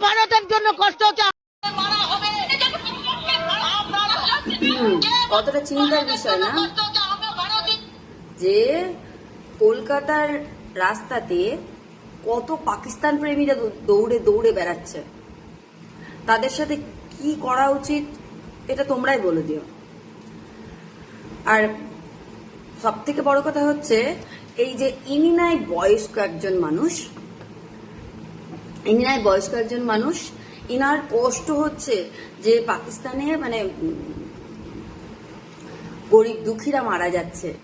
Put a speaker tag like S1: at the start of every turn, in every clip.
S1: ভারতের জন্য কষ্ট হচ্ছে।
S2: কতটা চিন্তার বিষয় না? যে কলকাতার রাস্তাতে কত পাকিস্তান প্রেমীরা দৌড়ে দৌড়ে বেড়াচ্ছে। তাদের সাথে কি করা উচিত, এটা তোমরাই বলে দিও। আর সব থেকে বড় কথা হচ্ছে, এই যে ইনি নাই বয়স্ক একজন মানুষ ইনি নাই বয়স্ক একজন মানুষ, ইনার কষ্ট হচ্ছে যে পাকিস্তানে মানে গরিব দুঃখীরা মারা যাচ্ছে।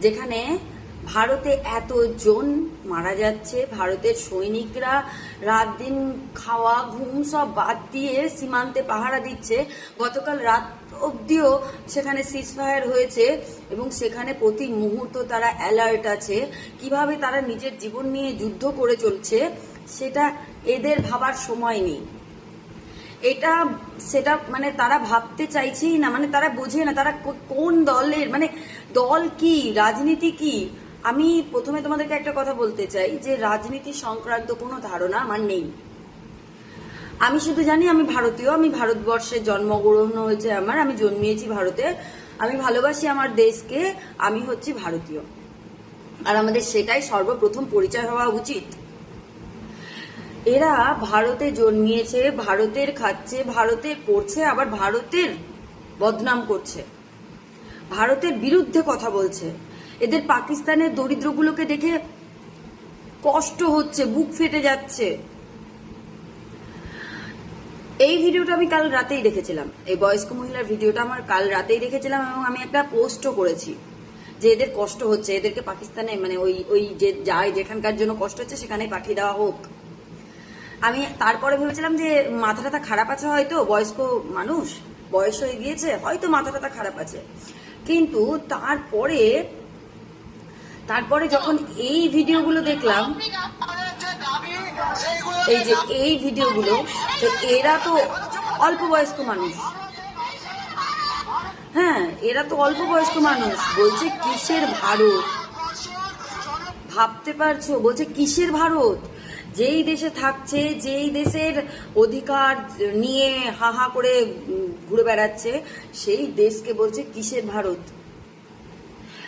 S2: যেখানে ভারতে এতজন মারা যাচ্ছে, ভারতের সৈনিকরা রাত দিন খাওয়া, ঘুম সব বাদ দিয়ে সীমান্তে পাহারা দিচ্ছে। গতকাল রাত অবধিও সেখানে সিজফায়ার হয়েছে এবং সেখানে প্রতি মুহূর্ত তারা অ্যালার্ট আছে। কীভাবে তারা নিজের জীবন নিয়ে যুদ্ধ করে চলছে সেটা এদের ভাবার সময় নেই। এটা, সেটা মানে তারা ভাবতে চাইছেই না মানে তারা বোঝে না তারা কোন দলের মানে দল কি, রাজনীতি কি? আমি প্রথমে তোমাদেরকে একটা কথা বলতে চাই যে রাজনীতি সংক্রান্ত কোনো ধারণা আমার নেই। আমি শুধু জানি আমি ভারতীয়, আমি ভারতবর্ষে জন্মগ্রহণ হয়েছে আমার, আমি জন্মিয়েছি ভারতে, আমি ভালোবাসি আমার দেশকে, আমি হচ্ছি ভারতীয়। আর আমাদের সেটাই সর্বপ্রথম পরিচয় হওয়া উচিত। এরা ভারতে জন্মিয়েছে, ভারতের খাচ্ছে ভারতের করছে আবার ভারতের বদনাম করছে। ভারতের বিরুদ্ধে কথা বলছে। এদের পাকিস্তানের দরিদ্রগুলোকে দেখে কষ্ট হচ্ছে, বুক ফেটে যাচ্ছে। এই ভিডিওটা আমি কাল রাতেই দেখেছিলাম। এই বয়স্ক মহিলার ভিডিওটা আমার কাল রাতেই দেখেছিলাম এবং আমি একটা পোস্টও করেছি যে এদের কষ্ট হচ্ছে, এদেরকে পাকিস্তানে মানে ওই ওই যে যায়, যেখানকার জন্য কষ্ট হচ্ছে সেখানে পাঠিয়ে দেওয়া হোক। আমি তারপরে ভেবেছিলাম যে মাথা টাথা খারাপ আছে হয়তো, বয়স্ক মানুষ, বয়স হয়ে গিয়েছে, হয়তো মাথা টাথা খারাপ আছে। কিন্তু তারপরে তারপরে যখন এই ভিডিওগুলো দেখলাম, এই যে এই ভিডিওগুলো, তো এরা তো অল্প বয়স্ক মানুষ। হ্যাঁ এরা তো অল্প বয়স্ক মানুষ। বলছে কিসের ভারত? ভাবতে পারছ? বলছে কিসের ভারত? যেই দেশে থাকছে, যেই দেশের অধিকার নিয়ে হা হা করে ঘুরে বেড়াচ্ছে, সেই দেশকে বলছে কিসের ভারত?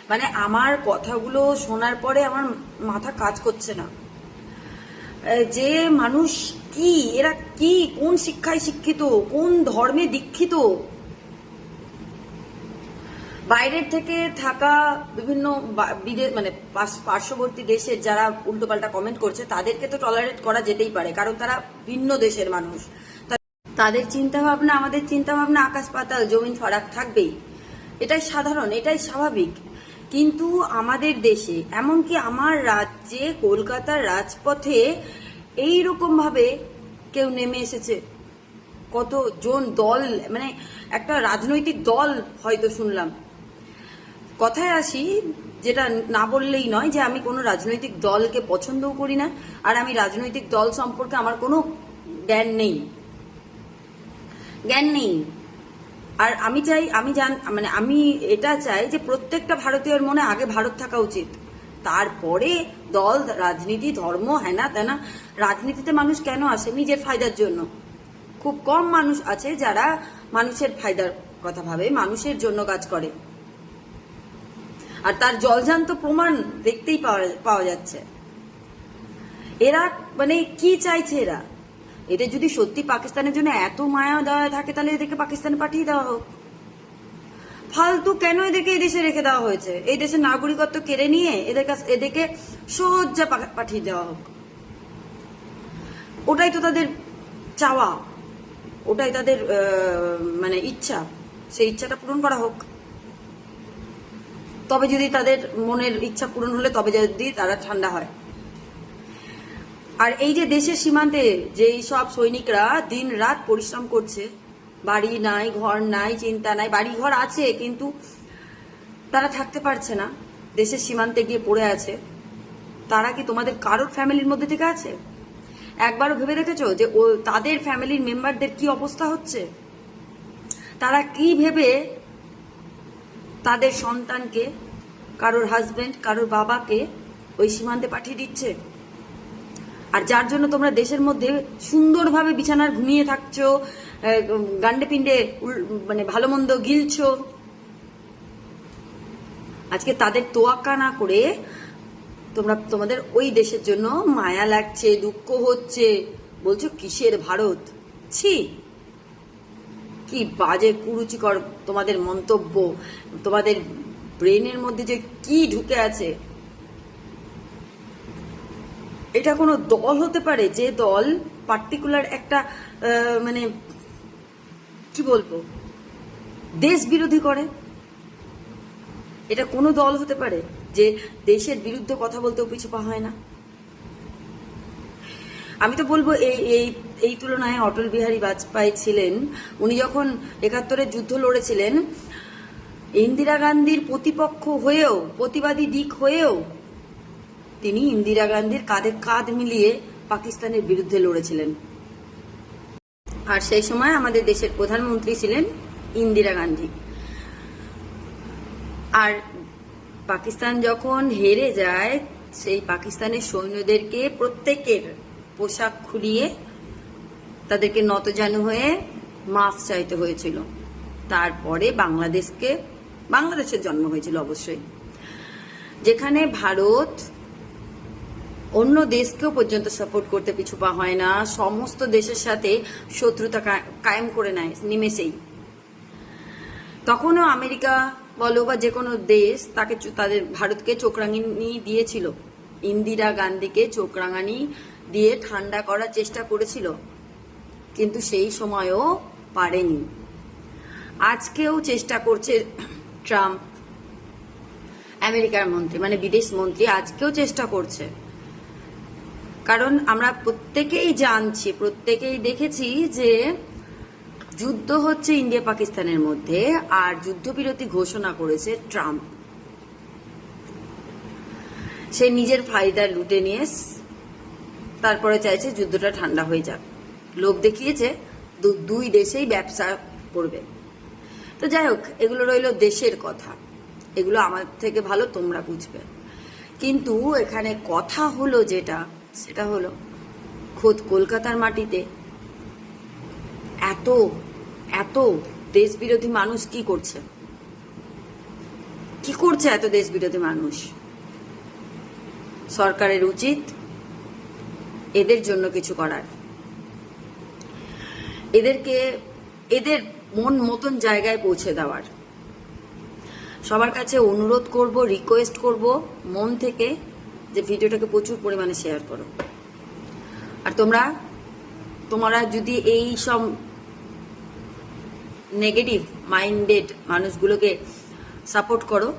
S2: মানে আমার কথাগুলো শোনার পরে আমার মাথা কাজ করছে না। যে মানুষ কি, এরা কি, কোন শিক্ষায় শিক্ষিত, কোন ধর্মে দীক্ষিত বাইরের থেকে থাকা বিভিন্ন মানে পার্শ্ববর্তী দেশের যারা উল্টোপাল্টা কমেন্ট করছে, তাদেরকে তো টলারেট করা যেতেই পারে, কারণ তারা ভিন্ন দেশের মানুষ। তাদের চিন্তা ভাবনা আমাদের চিন্তা ভাবনা আকাশ পাতাল, জমিন ফারাক থাকবেই। এটাই সাধারণ, এটাই স্বাভাবিক। কিন্তু আমাদের দেশে, এমনকি আমার রাজ্যে, কলকাতার রাজপথে এই ভাবে কেউ নেমে এসেছে। কত জন দল মানে একটা রাজনৈতিক দল হয়তো শুনলাম। কথায় আসি, যেটা না বললেই নয় যে আমি কোনো রাজনৈতিক দলকে পছন্দও করি না, আর আমি রাজনৈতিক দল সম্পর্কে আমার কোনো জ্ঞান নেই। জ্ঞান নেই। আর আমি চাই, আমি জান মানে আমি এটা চাই যে প্রত্যেকটা ভারতীয়র মনে আগে ভারত থাকা উচিত। তারপরে দল, রাজনীতি, ধর্ম হ্যানা তেনা, রাজনীতিতে মানুষ কেন আসে নিজের ফায়দার জন্য? খুব কম মানুষ আছে যারা মানুষের ফায়দার কথা ভাবে, মানুষের জন্য কাজ করে। আর তার জলজান্ত প্রমাণ দেখতেই পাওয়া যাচ্ছে। এরা মানে কি চাইছে এরা? এদের যদি সত্যি পাকিস্তানের জন্য এত মায়া দেওয়া থাকে, তাহলে এদেরকে পাকিস্তানে পাঠিয়ে দেওয়া হোক। ফালতু কেন এদেরকে এই দেশে রেখে দেওয়া হয়েছে? এই দেশের নাগরিকত্ব কেড়ে নিয়ে এদের কাছে, এদেরকে পা- পাঠিয়ে দেওয়া হোক। ওটাই তো তাদের চাওয়া। ওটাই তাদের মানে ইচ্ছা। সেই ইচ্ছাটা পূরণ করা হোক। তবে যদি তাদের মনের ইচ্ছা পূরণ হলে তবে যদি তারা ঠান্ডা হয়। আর এই যে দেশের সীমান্তে যেই সব সৈনিকরা দিন রাত পরিশ্রম করছে, বাড়ি নাই, ঘর নাই, চিন্তা নাই বাড়ি ঘর আছে, কিন্তু তারা থাকতে পারছে না, দেশের সীমান্তে গিয়ে পড়ে আছে। তারা কি তোমাদের কারোর ফ্যামিলির মধ্যে থেকে আছে? একবারও ভেবে দেখেছ যে ও তাদের ফ্যামিলির মেম্বারদের কি অবস্থা হচ্ছে? তারা কি ভেবে তাদের সন্তানকে, কারোর হাজবেন্ড কারোর বাবাকে ওই সীমান্তে পাঠিয়ে দিচ্ছে। আর যার জন্য তোমরা দেশের মধ্যে সুন্দরভাবে বিছানার ঘুমিয়ে থাকছো গান্ডে পিণ্ডে মানে ভালো মন্দ গিলছো। আজকে তাদের তোয়াক্কা না করে তোমরা, তোমাদের ওই দেশের জন্য মায়া লাগছে, দুঃখ হচ্ছে। বলছো, কিসের ভারত? ছি। কি বাজে কুরুচিকর তোমাদের মন্তব্য, তোমাদের ব্রেনের মধ্যে যে কি ঢুকে আছে? এটা কোনো দল হতে পারে, যে দল পার্টিকুলার একটা মানে কি বলব, দেশ বিরোধী করে। এটা কোনো দল হতে পারে যে দেশের বিরুদ্ধে কথা বলতেও পিছু পা হয় না। আমি তো বলব এই এই এই তুলনায় অটল বিহারী বাজপেয়ী ছিলেন। উনি যখন একাত্তরের যুদ্ধ লড়েছিলেন, ইন্দিরা গান্ধীর প্রতিপক্ষ হয়েও, প্রতিবাদী দিক হয়েও, তিনি ইন্দিরা গান্ধীর কাঁধে কাঁধ মিলিয়ে পাকিস্তানের বিরুদ্ধে লড়েছিলেন। আর সেই সময় আমাদের দেশের প্রধানমন্ত্রী ছিলেন ইন্দিরা গান্ধী। আর পাকিস্তান যখন হেরে যায়, সেই পাকিস্তানের সৈন্যদেরকে প্রত্যেকের পোশাক খুলিয়ে তাদেরকে নতজানু হয়ে মাফ চাইতে হয়েছিল। তারপরে বাংলাদেশকে, বাংলাদেশের জন্ম হয়েছিল অবশ্যই। যেখানে ভারত অন্য দেশকেও পর্যন্ত সাপোর্ট করতে পিছু পা হয় না, সমস্ত দেশের সাথে শত্রুতা কায়েম করে নেয় নিমেষেই তখনও আমেরিকা বলো বা যে কোনো দেশ তাকে তাদের ভারতকে চোখরাঙানি দিয়েছিল। ইন্দিরা গান্ধীকে চোখরাঙানি দিয়ে ঠান্ডা করার চেষ্টা করেছিল। কিন্তু সেই সময়ও পারেনি। আজকেও চেষ্টা করছে ট্রাম্প। আমেরিকার মন্ত্রী মানে বিদেশ মন্ত্রী আজকেও চেষ্টা করছে। কারণ আমরা প্রত্যেকেই জানছি, প্রত্যেকেই দেখেছি যে যুদ্ধ হচ্ছে ইন্ডিয়া পাকিস্তানের মধ্যে আর যুদ্ধবিরতি ঘোষণা করেছে ট্রাম্প। সে নিজের ফায়দা লুটে নিয়ে তারপরে চাইছে যুদ্ধটা ঠান্ডা হয়ে যাক। লোক দেখিয়েছে দুই দেশেই ব্যবসা করবে। তো যাই হোক, এগুলো রইল দেশের কথা। এগুলো আমার থেকে ভালো, তোমরা বুঝবে। কিন্তু এখানে কথা হলো যেটা, সেটা হলো, খোদ কলকাতার মাটিতে এত এত দেশ বিরোধী মানুষ কি করছে? কি করছে এত দেশ বিরোধী মানুষ? সরকারের উচিত এদের জন্য কিছু করার। এদেরকে, এদের মন মতন জায়গায় পৌঁছে দেওয়ার। সবার কাছে অনুরোধ করব রিকোয়েস্ট করব, মন থেকে যে ভিডিওটাকে প্রচুর পরিমাণে শেয়ার করো। আর তোমরা তোমরা যদি এই সব নেগেটিভ মাইন্ডেড মানুষগুলোকে সাপোর্ট করো,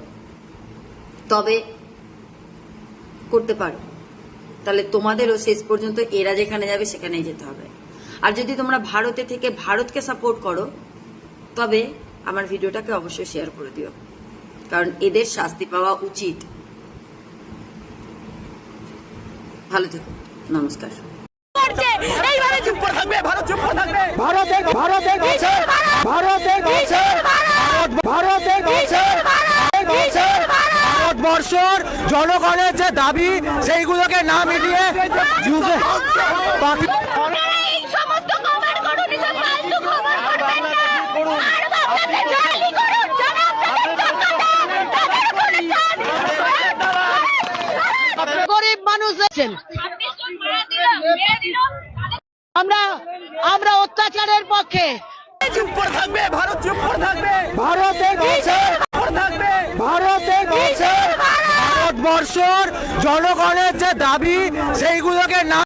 S2: তবে করতে পারো। তাহলে তোমাদেরও শেষ পর্যন্ত, এরা যেখানে যাবে সেখানেই যেতে হবে। আর যদি তোমরা ভারতে থেকে ভারতকে সাপোর্ট করো তবে আমার ভিডিওটাকে অবশ্যই শেয়ার করে দিও। কারণ এদের শাস্তি পাওয়া উচিত। ভালো থেকো। নমস্কার।
S3: ভারতবর্ষর জনগণের যে দাবি সেইগুলোকে না মিলিয়ে
S4: গরিব মানুষ আছেন। আমরা আমরা অত্যাচারের পক্ষে।
S5: চুপ করে থাকবে ভারত চুপ করে থাকবে
S3: ভারতের
S5: থাকবে
S3: ভারতের ভারতবর্ষর জনগণের যে দাবি সেইগুলোকে না